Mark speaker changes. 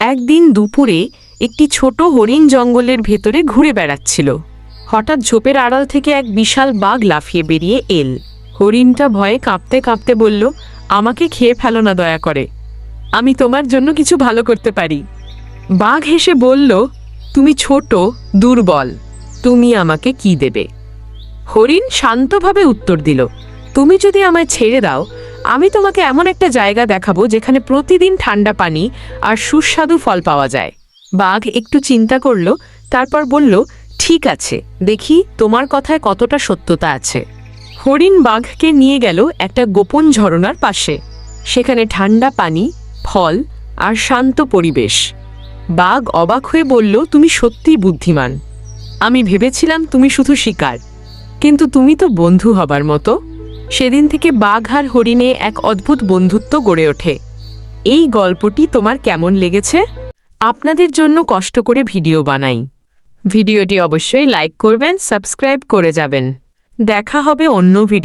Speaker 1: একদিন দুপুরে একটি ছোট হরিণ জঙ্গলের ভেতরে ঘুরে বেড়াচ্ছিল। হঠাৎ ঝোপের আড়াল থেকে এক বিশাল বাঘ লাফিয়ে বেরিয়ে এল। হরিণটা ভয়ে কাঁপতে কাঁপতে বলল, আমাকে খেয়ে ফেলো না দয়া করে। আমি তোমার জন্য কিছু ভালো করতে পারি। বাঘ হেসে বলল, তুমি ছোট, দুর্বল, তুমি আমাকে কি দেবে? হরিণ শান্তভাবে উত্তর দিল, তুমি যদি আমায় ছেড়ে দাও আমি তোমাকে এমন একটা জায়গা দেখাবো যেখানে প্রতিদিন ঠান্ডা পানি আর সুস্বাদু ফল পাওয়া যায়। বাঘ একটু চিন্তা করল, তারপর বলল, ঠিক আছে, দেখি তোমার কথায় কতটা সত্যতা আছে। হরিণ বাঘকে নিয়ে গেল একটা গোপন ঝরনার পাশে। সেখানে ঠান্ডা পানি, ফল আর শান্ত পরিবেশ। বাঘ অবাক হয়ে বলল, তুমি সত্যিই বুদ্ধিমান। আমি ভেবেছিলাম তুমি শুধু শিকার, কিন্তু তুমি তো বন্ধু হবার মতো। সেদিন থেকে বাঘ আর হরিণে এক অদ্ভুত বন্ধুত্ব গড়ে ওঠে। এই গল্পটি তোমার কেমন লেগেছে? আপনাদের জন্য কষ্ট করে ভিডিও বানাই। ভিডিওটি অবশ্যই লাইক করবেন, সাবস্ক্রাইব করে যাবেন। দেখা হবে অন্য ভিডিও